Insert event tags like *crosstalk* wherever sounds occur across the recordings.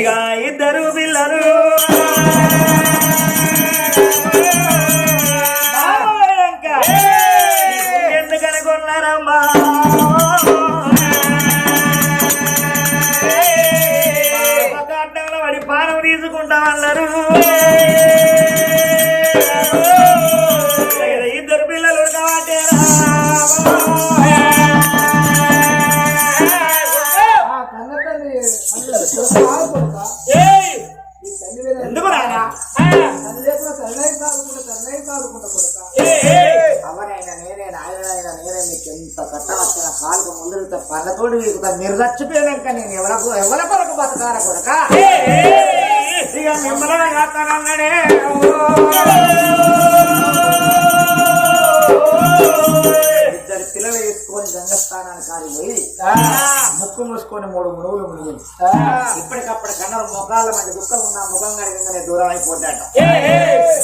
ఇక ఇద్దరు పిల్లలు. కొడక. ఇక మిమ్మల్ని కాస్తానన్నాడే ఇద్దరు పిల్లలు వేసుకొని గంగస్థానానికి కాడి పోయి. ముక్కు మూసుకొని మూడు మునుగులు మునిగింది. ఇప్పటికప్పుడు కన్నారు ముఖాల మంది దుఃఖం ఉన్న ముఖం కడిగంగానే దూరం అయిపోతాట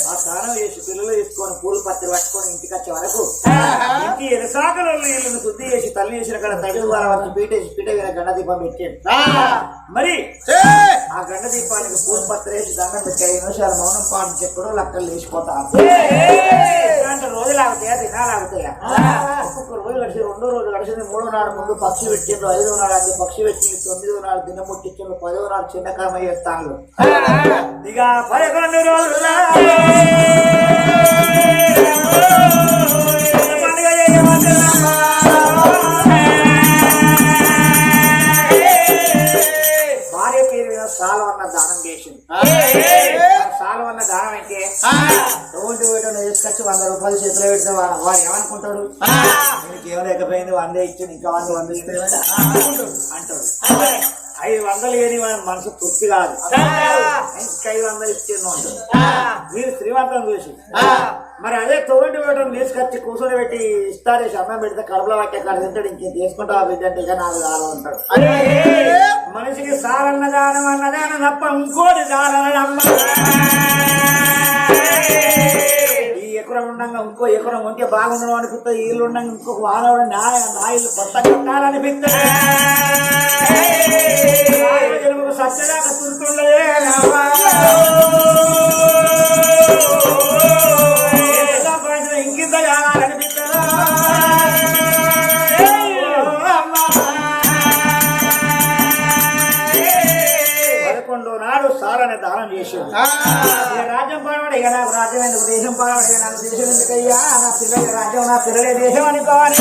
ఆ స్నానం చేసి పిల్లలు వేసుకొని పూలు పత్రి పట్టుకొని ఇంటికి వచ్చే వరకు ఇంటి ఎరసాకలు ఇల్లును శుద్ధి చేసి తల్లి చేసిన కాడ తగిలి వారం వచ్చి పీటేసి పీట మీద గండ దీపం పెట్టాడు మరి ఆ గండ దీపానికి పూలు పత్రి వేసి దండం పెట్టి ఐదు నిమిషాలు మౌనం పాటించి ఎక్కడో లక్కలు అంటే రోజులు ఆగుతాయా దినాలు ఆగుతాయా ఒక్కొక్క రోజు గడిచి రెండో రోజు గడిచింది మూడో నాడు ముందు పక్షి పెట్టిండ్రు ఐదో నాడు అది పక్షి పెట్టి తొమ్మిదో నాడు దిన ముట్టించిండ్రు పదో నాడు చిన్న కర్మ చేస్తాను *laughs* ఇక పదకొండు రోజుల. *laughs* వంద రూపాయలు చేతిలో పెడితే వాడు వాడు ఏమనుకుంటాడు? నీకు ఏం లేకపోయింది వందే ఇచ్చి ఇంకా వంద వంద ఇస్తే అంటాడు. ఐదు వందలు ఏని వాడి మనసు తృప్తి కాదు. ఇంకా ఐదు వందలు ఇచ్చేను అంటాడు. వీరు శ్రీమంతం చూసి. మరి అదే తోటి వేయడం తీసుకొచ్చి కూర్చొని పెట్టి ఇస్తారేసి అన్నం పెడితే కడుపులో పట్టే కాడ తింటాడు ఇంకేం తీసుకుంటావా బిడ్డ అంటే ఇక నాకు కాదు అంటాడు. మనిషికి సారన్న దానం అన్నదానం తప్ప ఇంకోటి దానమ్మ ఈ ఎకరం ఉండగా ఇంకో ఎకరం ఉంటే బాగుండడం అనిపిస్తుంది. ఇల్లు ఉండగా ఇంకొక వానవుడు నా నా ఇల్లు కొత్త కట్టాలనిపిస్తుంది సత్యదాకా తుంటుండదే రాజ్యం దేశం అనుకోవాలి?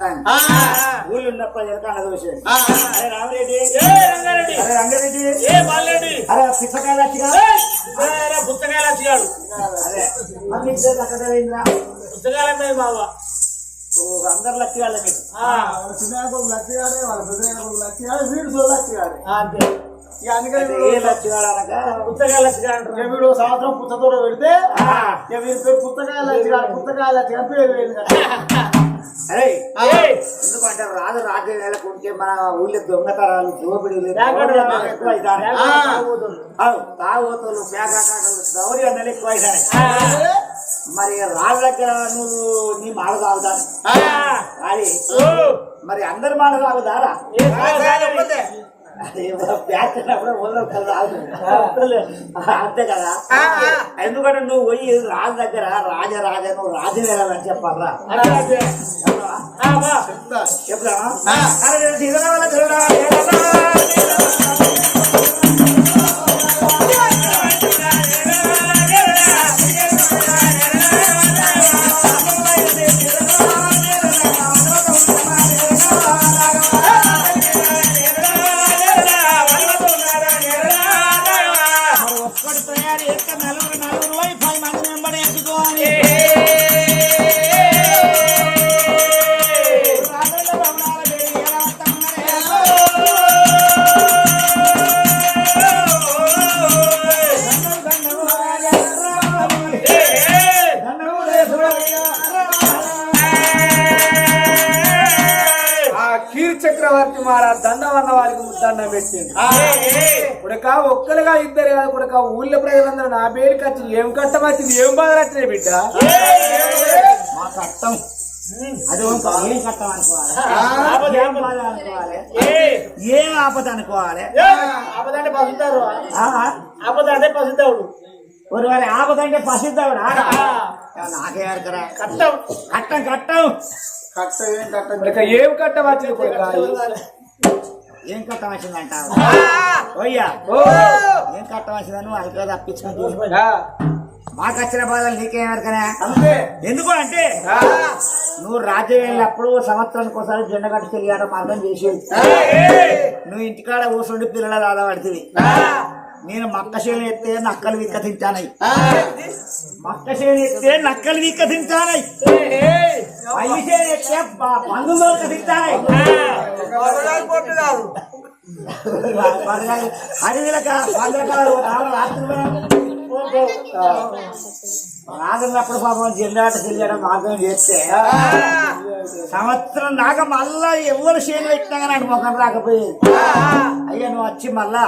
కడతాను ఊళ్ళు ఉన్నప్పుడు జరకాల అరే రామరెడ్డి. అరే రంగారెడ్డి అరే పిచ్చకాయలు వచ్చిగా పుస్తకాలు వచ్చాడు అదే మళ్ళీ ఇద్దరు అక్కడ పోయిందిరా. పుస్తకాలే బాబా ఓ, అందరు లక్ష్యాలే మీకు వాళ్ళ చిన్న కొడుకు లక్ష్యాడే వాళ్ళ పెద్ద కొడుకు లక్ష్యాడే వీడు సో లక్ష్యాడే అంతే. వీడు సంవత్సరం పుచ్చతోట పెడితే వీరి పేరు పుస్తకాయలు పుస్తకాయలు పేరు. *laughs* అరే ఎందుకంటే రాజు రాజ్య వేలకు ఉంటే మన ఊళ్ళో దొంగతనాలు దోపిడీలు తాగుబోతులు. పేకాటలు దౌర్జన్యాలు ఎక్కువ మరి రాజు దగ్గర నువ్వు నీ మాట తాగుతాను. అది మరి అందరి మాట తాగుతారా? అంతే కదా. ఎందుకంటే నువ్వు పోయి రాజు దగ్గర రాజరాజ నువ్వు రాజు వెళ్ళాలని చెప్పాలరా. చెప్తా రావాలి. దండము దేశుడయ్యా ఆ కీర్ చక్రవర్తి మహారాజ్ దండం అన్న వారికి ముద్దండం పెట్టింది ఇప్పుడక ఒక్కరుగా ఇద్దరు కాదు ఇప్పుడక ఊళ్ళో ప్రజలందరూ నా పేరుకి వచ్చి ఏం కట్టం వచ్చింది? ఏం బాధ వచ్చినాయి బిడ్డ? మా కట్టం అది ఏం కట్టం అనుకోవాలి. ఆపద, ఏం ఆపద. బాధ అనుకోవాలి? ఏయ్, ఏం? ఆపద అంటే పసుతారు ఆహా. ఆపద అంటే పసుతావుడు ஒரு పసిద్దావుడా నాకే అరకరా కట్టం. కట్టం కట్టం. కట్ట ఏం కట్ట? ఇప్పుడక ఏం కట్టం వచ్చింది ఇప్పుడక ఏం కట్టం వచ్చిందంటావు ఓయ్యా ఏం కట్టం వచ్చిందని నువ్వు అయితే తప్పించుకుంటూ. ఆ, మాకు వచ్చిన బాధలు నీకేం అరకరా అంతే. ఎందుకు అంటే? నువ్వు రాజ్యం వెళ్ళినప్పుడు సంవత్సరానికి ఒకసారి జెండ కట్టి తెలియట మార్గం చేసేది నువ్వు ఇంటికాడ కూర్చుండి పిల్లల ఆడబడుతుంది నేను మక్క చేను ఎత్తే నక్కలు విక్క తింటానై. మక్క చేను ఎత్తే నక్కలు పల్లి చేను ఎత్తే ప- పందులు తింటానై. అడవిలక పందకాలు రాజన్నప్పుడు పాపం జిల్లాట తెలియడం మార్గం చేస్తే సంవత్సరం దాకా మళ్ళా ఎవరు చేను పెట్టినా కానీ అటు ముఖం రాకపోయేది. అయ్యా నువ్వు వచ్చి మళ్ళా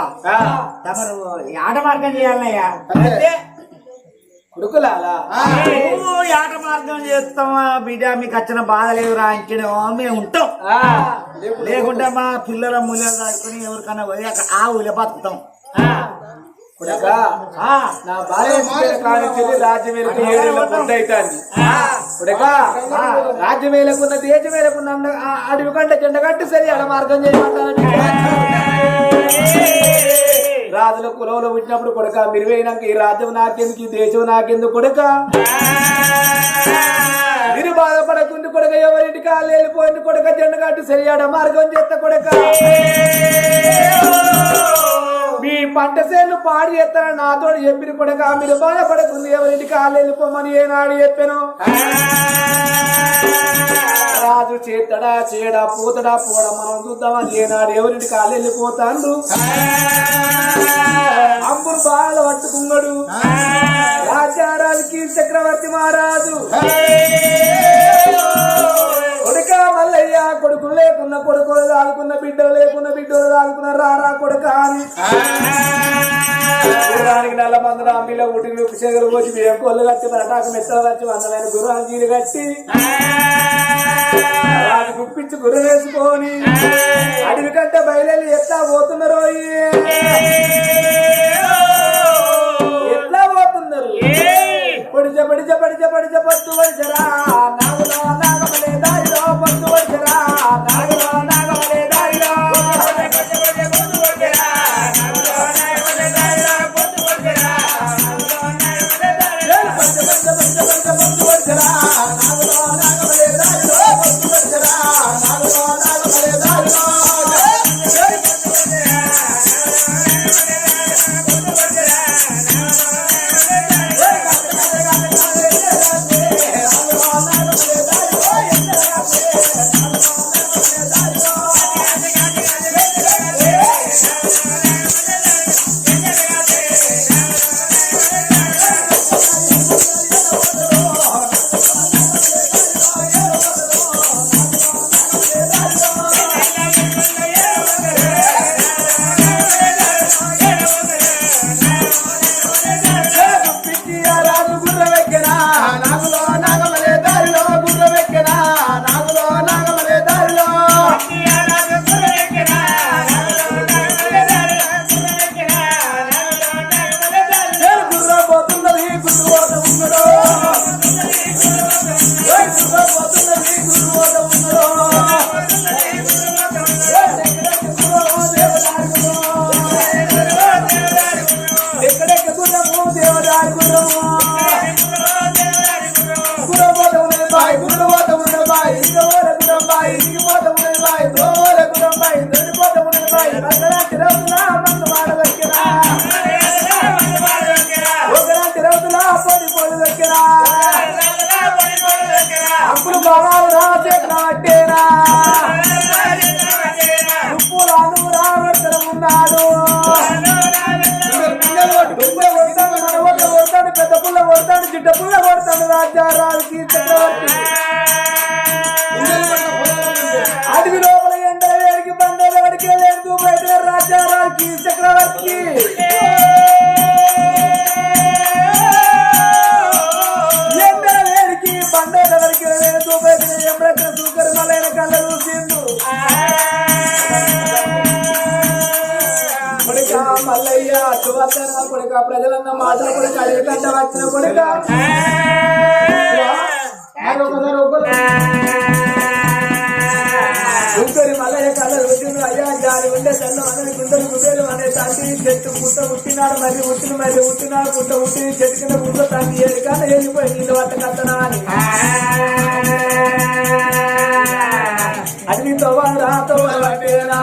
తమరు ఆట మార్గం చేయాలయ్యా అంటే కొడుకులాలా? నువ్వు ఆట మార్గం చేస్తామా బిడ్డ? మీకు వచ్చిన బాధ లేదురా అంటేనేమో మేము ఉంటాం. లేకుంటే మా పిల్లల ముల్లలు దాచుకుని ఎవరికన్నా పోయి అక్కడ ఆ ఊళ్ళో బతుకుతాం నా భార్య కానించి రాజ్యం వెళ్ళి ఏడేళ్ళ పొద్దు అవుతుంది. ఇప్పుడక రాజ్యం వేలకున్న దేశం వేలకున్న అంద- ఆ అడవి కంటే జెండ కట్టి సరి మార్గం చేయమంటారు రాజుల కులంలో పుట్టినప్పుడు కొడక మీరు పోయినాక ఈ రాజ్యం నాకెందుకు ఈ దేశం నాకెందుకు కొడక? మీరు బాధపడకుండా కొడక ఎవరింటి కాళ్ళు వెళ్ళిపోయింది కొడక జెండ కట్టి సరియాడ మార్గం చేస్తా కొడక? మీ పంట సేలు పాడి చేస్తానని నాతో చెప్పిన కూడా మీరు బాధపడకుంది ఎవరింటి కాళ్ళు వెళ్ళిపోమని ఏనాడు చెప్పాను. రాజు చేతడా చేయడా పోతడా పోడా మనం చూద్దామా ఏనాడు ఎవరింటి కాళ్ళు వెళ్ళిపోతాడు. అంబురు బాగా పట్టుకున్నాడు. రాజారాజుకి చక్రవర్తి మహారాజు. లేకున్న కొడుకులు దాగుకున్న బిడ్డలు లేకున్న బిడ్డలు దాగుకున్న రారా కొడుక అని. గుర్రానికి నల్ల మంది రాంబిలో ఉటికి విప్పు చెగలు పోసి బియ్యం కొల్లు కట్టి పరటాకు మెత్తలు కట్టి వందమైన గుర్రాన్ని జీలు కట్టి రాజు గుప్పించి గుర్ర వేసుకొని అడవి కంటే బయలుదేరి ఎట్లా పోతున్నారు ఎట్లా పోతున్నారు? పొడిచ పొడిచ పొడిచ పొడిచ పొత్తు వడిచరా నాగులో బాబాలు రా చేతుల ఉప్పులాను రావడతల ఉన్నాడు పెద్ద పుల్ల కొడతాడు చిట్ట పుల్ల కొడతాడు రాజారావు చక్రవర్తి. కొడుక ప్రజలన్న మాటల కొడుక అడిగితే వచ్చిన కొడుక. మరి మల్లయ్య కళ్ళ వచ్చింది అయ్యా జాలి ఉండే తల్లు అన్నది గుంటలు గుండెలు అనే తండ్రి. చెట్టు పుట్ట పుట్టినాడు మళ్ళీ ఉట్టిన మళ్ళీ ఉట్టినాడు పుట్ట పుట్టి చెట్టు కింద గుంట తండ్రి. ఏది కన్నా వెళ్ళిపోయి నీళ్ళు పట్ట కట్టనా అని అడవి తోవాలు రాతో పట్టేనా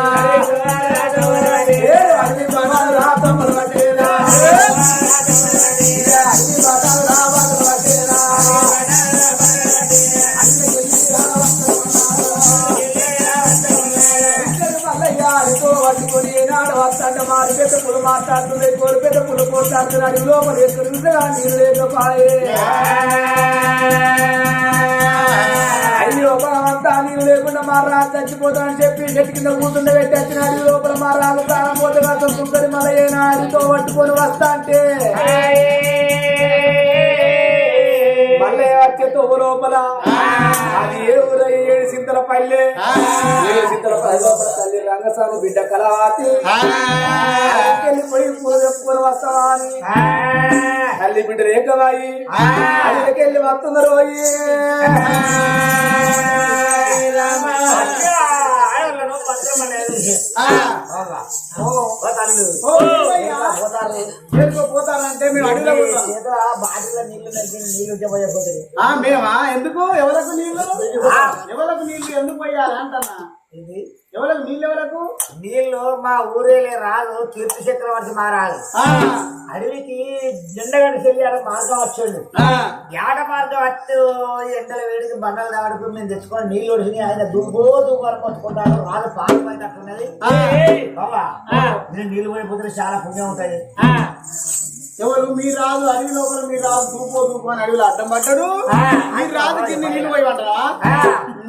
పెద్ద పులు మాట్లాడుతుంది కోరి పెద్ద పులు పోట్లాడుతున్నాడు లోపల ఎక్కడ నీళ్ళు లేకపోయే. లేకుండా మా రాజు చచ్చిపోతానని చెప్పి చెట్టు కింద కూతుండే పెట్టి వచ్చినాడు లోపల మా రాజు ప్రాణం పోతే కాదు సుందరి మలయ్యనాడితో పట్టుకొని వస్తా అంటే. మల్లయ్య వచ్చే లోపల. లోపల తల్లి రంగస్వామి బిడ్డ వెళ్ళి పోయి పూల చెప్పుకొని వస్తావా అని తల్లి బిడ్డ రేఖవాయి. అడిగికెళ్ళి వస్తున్నారు పోయి ఆడవాళ్ళను పత్రం అనేది ఓ ఇవ్వయ్యా. ఎందుకో పోతారంటే మేము అడవిలో పోతాం. బాటిలో నీళ్ళు మేమా? ఎందుకు? ఎవరికి నీళ్ళు? ఎవరికి నీళ్ళు? ఎందుకు పోయాలి అంటన్నా? ఎవరికి నీళ్ళు ఎవరకు నీళ్ళు మా ఊరేలే రాదు కీర్తి చక్రవర్తి మహారాజు. అడవికి జెండగడి చెల్లి మార్గం వచ్చాడు ఏడ మార్గం వచ్చి ఎండల వేడికి బండలు దాడుకుని మేము తెచ్చుకొని నీళ్ళు ఒడిసి ఆయన దుబ్బో దుబ్బని కొట్టుకుంటాడు రాదు పాలు అట్టున్నది బాబా నేను నీళ్ళు పోయిపోతే చాలా పుణ్యం ఉంటుంది. ఎవరు? మీ రాజు అడవి లోపల మీ రాజు దూపో దూపో అని అడవిలో అడ్డం పడ్డాడు? మీ రాజు కింద నీళ్ళు పోయి అంటారా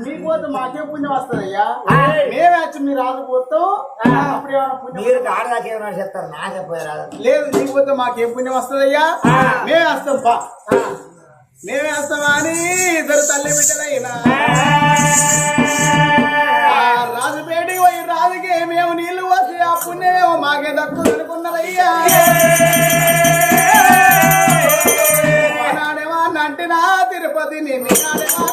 మీకు పోతే మాకే పుణ్యం వస్తుందయ్యా. మేమే వచ్చి మీ రాజు పోతాం. అప్పుడు ఏమైనా పుణ్యం మీరు ఆడదాకా ఏమైనా చెప్తారు నాకే రాదు లేదు పోతే మాకేం పుణ్యం వస్తుందయ్యా? మేమే వస్తాం పా. మేమే వస్తామా అని ఇద్దరు తల్లి బిడ్డలైనా. ఆ. రాజు పేటికి పోయి రాజుకి మేము నీళ్ళు పోసి ఆ పుణ్యమేమో మాకే దక్కు అనుకున్నదయ్యా నాడేమా నంటినా తిరుపతి నిన్ను నాడేమా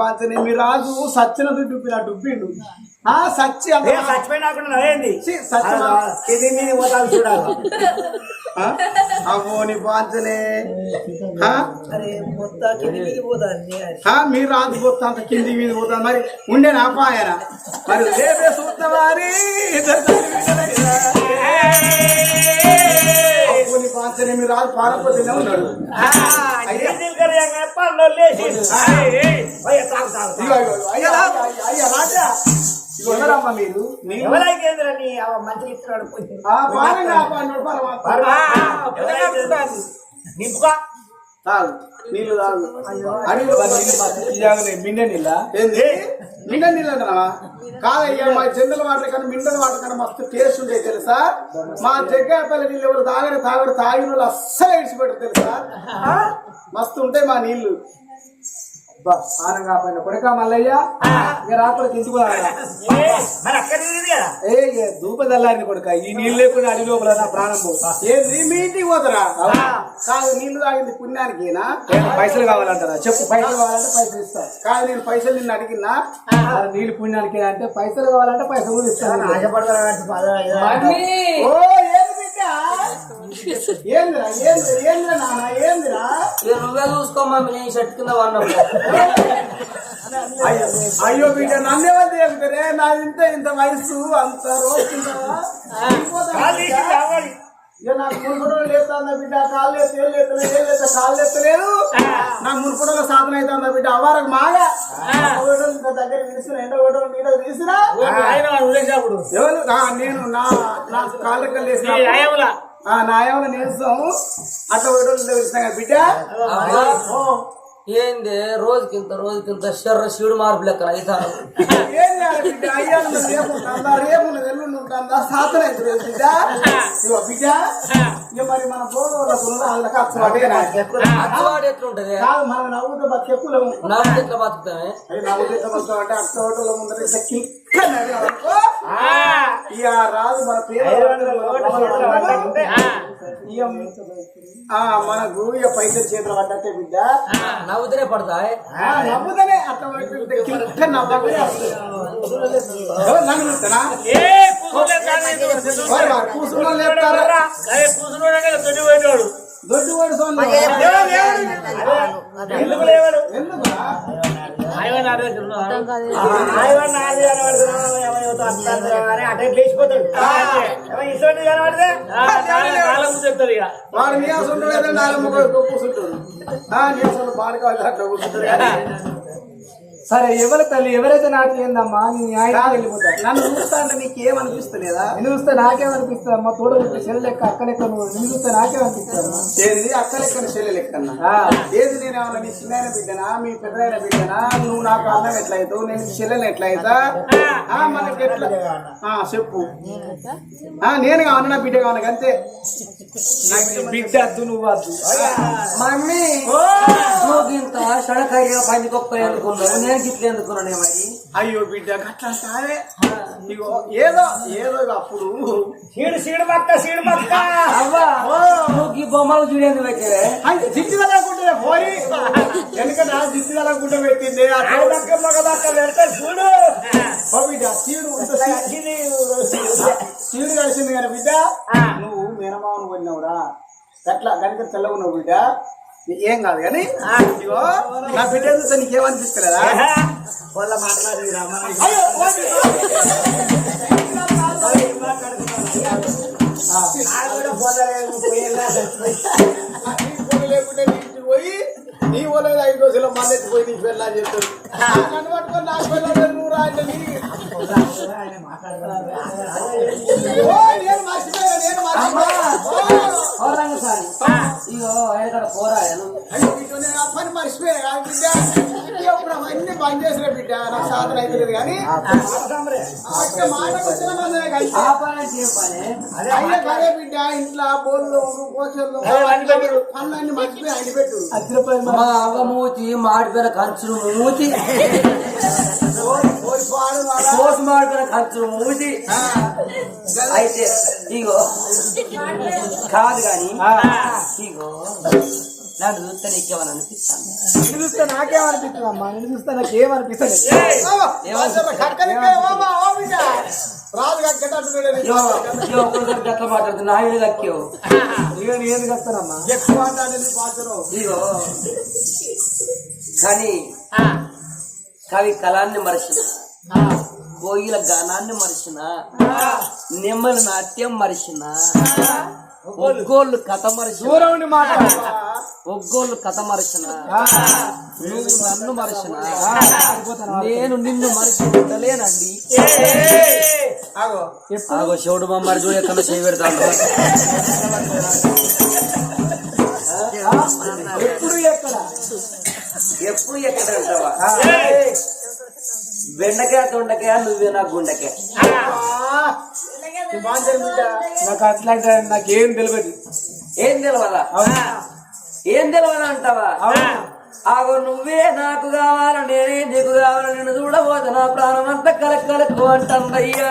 అవ్వో నీ బాధ్యత మీ రాజు సచ్చిన దుబ్బిన డుబ్బిండు ఆ సచ్చి ఏ చచ్చిపోయినాకుండా నవ్వేంది ఛీ, సత్యమా? కింది మీద పోతాను చూడాలి. ఆ? అవ్వో నీ? ఆ, మీ రాజు పోతా అంత కింది మీద పోతా మరి ఉండే నా పాయన మరి రేపే చూస్తావారి అవ్వో నీ బాధ్యనే మీ రాజు పారపోతేనే ఉన్నాడు అయ్యా, రాజా. మీరు. ఎవరైకేంద్ర నీ మంచిగా ఇస్తున్నాడు. నింపుగా తాగు. నీళ్ళు తాగు. అడిగి మిండ నీళ్ళ ఏంది? మిండ నీళ్ళు అంటారా కాదయ్యా మా జంతుల వాటర్ కన్నా మిండల వాటర్ కన్నా మస్తు టేస్ట్ ఉండే తెలుసా? మా జగ్గాపల్లి నీళ్ళు ఎవరు తాగని తాగడు తాగిన వాళ్ళు అస్సలు ఇడిచిపెట్టరు తెలుసా? మస్తు ఉంటాయి మా నీళ్ళు ఆనం కాపోయిన కొడక మల్లయ్య? ఇక రాకుండా కదా? ఏ చల్లారిన కొడుక ఈ నీళ్ళు లేకుండా అడి లోపల నా ప్రాణం ఏంది మీ ఇంటికి పోతారా? కాదు నీళ్ళు తాగింది పుణ్యానికేనా ఏం పైసలు కావాలంటారా? చెప్పు పైసలు కావాలంటే పైసలు ఇస్తా. కాదు నేను పైసలు నిన్ను అడిగినా. నీళ్ళు పుణ్యానికి అంటే పైసలు కావాలంటే పైసలు కూడా ఇస్తాను ఓ బిడ్డ? ఏందిరా ఏందిరా ఏందిరా నాన్న ఏందిరా? నువ్వే చూసుకో మమ్మీ నేను షర్ట్ కింద పడినప్పుడు అయ్యో బిడ్డ నన్నేమో చెప్తారే నా ఇంత ఇంత వయసు అంత రోజుకుంటావా ఇక నాకు మునుపడో లేస్తుందా బిడ్డ? కాళ్ళు కాళ్ళు ఎత్తలేదు మునుపడలో సాధన అవుతుందా బిడ్డ? అవ్వరకు మాగా. దగ్గర తీసిన ఎండ ఒకటో నీడ తీసినా ఎవరు? నేను నా నా కాళ్ళకి లేసిన ఆ నాయముల నేస్తాం అట్లా కదా బిడ్డ? ఏంది? రోజుకింత రోజుకింత శర్ర శివుడు మార్పు లెక్కన అవుతాను మరి మన అచ్చవాడు ఎట్లుంటది? కాదు మనం నవ్వుతో బతికెప్పులము నవ్వు ఎట్లా బతుకుతామే? ఇక ఆ, మనకు ఇక పైసలు చేతులు పడ్డట్టే బిడ్డ. నవ్వుతూనే పడతాయి. నవ్వుతనే అట్లా? దొడ్డి వాడు లేచిపోతాడు ఇటువంటి కనబడితే వాడు నీ అసలు లేదా నాలుగు కూర్చుంటాడు ఆ, నీ అసలు బాగా అట్లా కూర్చుంటాడు *laughs* సరే ఎవరి తల్లి ఎవరైతే నాకు ఏందమ్మా నీ ఆయన వెళ్ళిపోతా నన్ను చూస్తా అంటే నీకు ఏమనిపిస్తలేదా నిన్ను చూస్తే నాకేమనిపిస్తుంది అమ్మ? తోడు చెల్లి లెక్క అక్క లెక్క నువ్వు నిన్ను చూస్తే నాకేమనిపిస్తుంది ఏది? అక్క చెల్లె లెక్కన? ఆ. ఏది నేను ఏమన్నా నీ చిన్న బిడ్డనా మీ పెద్దైన బిడ్డనా? నువ్వు నాకు అన్నం ఎట్లయితావు? నేను నీ చెల్లెని ఎట్లయితా? ఆ, మనకి ఎట్లా? ఆ, చెప్పు. ఆ, నేను కావాలి నా బిడ్డ కావాలి అంతే నాకు బిడ్డ అద్దు నువ్వు వద్దు. మమ్మీ నువ్వు ఇంత షడకారిగా పందికొక్క ఎందుకున్నావు నేను గిట్ల ఎందుకున్నానే మరి? అయ్యో బిడ్డ గట్లా అంటావే? ఇగో ఏదో ఏదో అప్పుడు సీడు సీడు మక్క సీడు మక్క అవ్వా. ఈ బొమ్మలు చూడేందుకు పెట్టే అంటే జిడ్డు వెళ్ళకుంటే పోయి. వెనకట జిడ్డు వెళ్ళకుంటే పెట్టింది. ఆ మక్క మగ మక్క పెడతా చూడు. ఓ బిడ్డ సీడు సీడు. కలిసింది. కానీ బిడ్డ నువ్వు మేనమావను కొన్నావురా. గట్లా గనుక తెల్లగున్నావు బిడ్డ ఏం కాదు కానీ ఇగో నా బిడ్డ చూస్తే నీకేమనిపిస్తలేదా? వాళ్ళ మాట్లాడి పోయి నీ పొలం ఐదు రోజుల మంది ఎత్తిపోయి నీకు నన్ను పట్టుకొని నాకు వెళ్ళాలి నువ్వు రా అంటే నేను ఓ. సారి ఇగో ఎక్కడ పోరాయను పని మర్చిపోయా ఇప్పుడు అవన్నీ బంద్ చేసిన బిడ్డ నాకు సాధన అవుతుంది కానీ పదే బిడ్డ ఇంట్లో బోర్లు కోచర్లు పనులన్నీ మర్చిపోయి అన్ని పెట్టు అద్దరిపోయి మా అవ్వ మూతి మాడిపోయిన ఖర్చులు మూతి. *laughs* కోసి మాడిపోయిన ఖర్చులు మూతి అయితే ఇగో. కాదు కానీ ఇగో. నన్ను చూస్తే నీకేమని అనిపిస్తాను నిన్ను చూస్తే నాకేమనిపిస్తుంది? అమ్మా నిన్ను చూస్తే గట్ల మాట్లాడుతున్నా ఆయన దక్కేవు ఇక నేను ఎక్కువ మాట్లాడేది కానీ కవి కళాన్ని మరిచిన కోయిల గానాన్ని మరిచిన నెమ్మలి నాట్యం మరిచిన ఒగ్గోళ్ళు కథ మరిచిన ఒగ్గోళ్ళు కథ మరిచిన నువ్వు నన్ను మరిచిన నేను నిన్ను మరిచి ఉండలేనండి. ఆగో. శివుడు మమ్మల్ని చూడు ఎక్కడ చేయి *laughs* ఎప్పుడు ఎక్కడ అంటావా బెండకాయ దొండకాయ నువ్వే నా గుండకాయ నాకు అట్లాంటి నాకేం తెలియదు ఏం తెలవదా? ఏం తెలవదా అంటావా? ఆగో నువ్వే నాకు కావాల నేనే నీకు కావాల నేను చూడబోదు నా ప్రాణం అంతా కలకలకు అంటయ్యా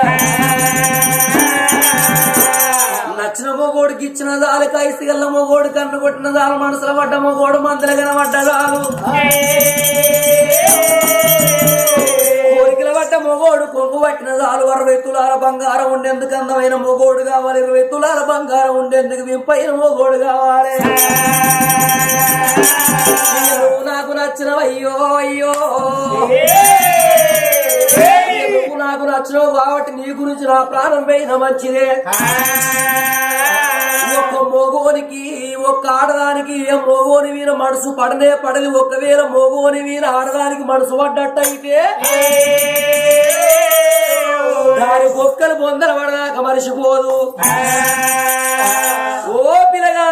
నచ్చిన మొగోడికి ఇచ్చిన దాలు కైసిగల్ల మొగోడు కన్ను కొట్టిన దాలు మనసుల పడ్డ మొగోడు మందులు కనబడ్డ దాలు. కోరికల పడ్డ మొగోడు కొంగు పట్టిన దాలు. అరవై తులాల బంగారం ఉండేందుకు అందమైన మొగోడు కావాలి. ఇరవై తులాల బంగారం ఉండేందుకు వింపైన మొగోడు కావాలి. నాకు నచ్చిన అయ్యో. నాకు నచ్చినవు కాబట్టి నీ గురించి నా ప్రాణం పోయిన మంచిదే. ఒక్క మోగోనికి ఒక్క ఆడదానికి ఏ మోగోని వీర మనసు పడనే పడది. ఒకవేళ మోగోని వీర ఆడదానికి మనసు పడ్డట్టయితే దాని బొక్కలు బొందల పడదాక మరిచిపోదు ఓ పిల్లగా!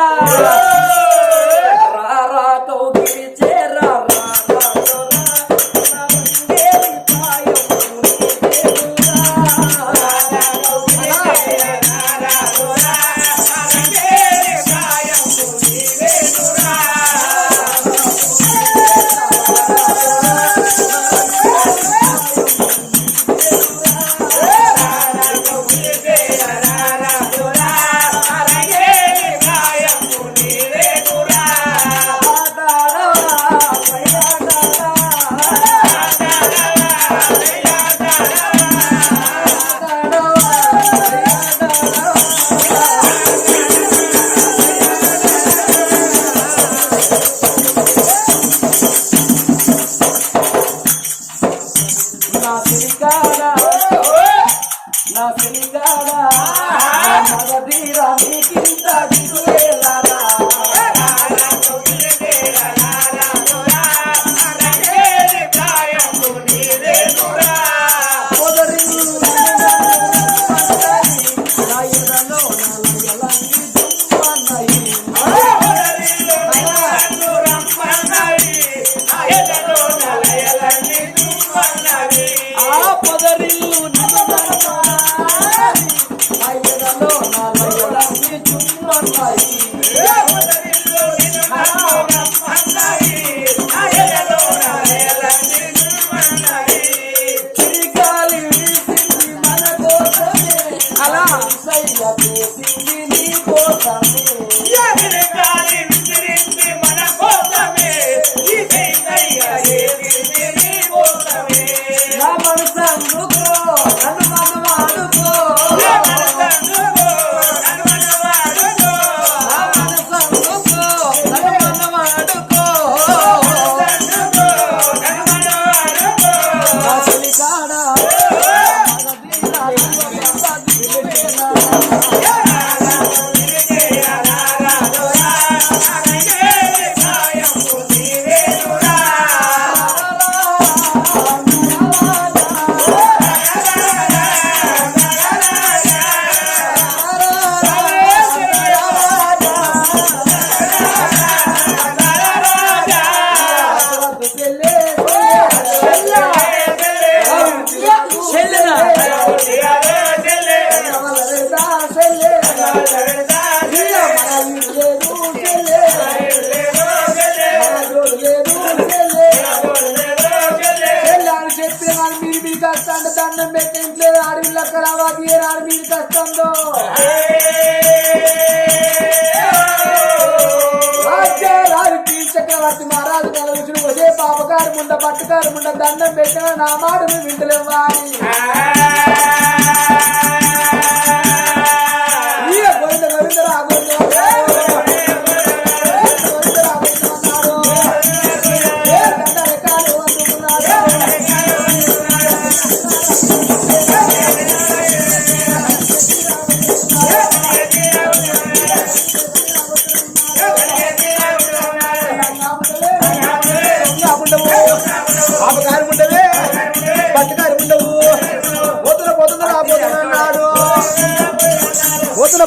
చక్రవర్తి మహారాజు కల రుచులు వచ్చే పాపకారు ముండ పట్టుకారు ముండ దండం పెట్టిన నా మాటను వింటలేవాడి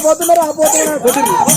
పోతున్నారు ఆ పోతున్నారు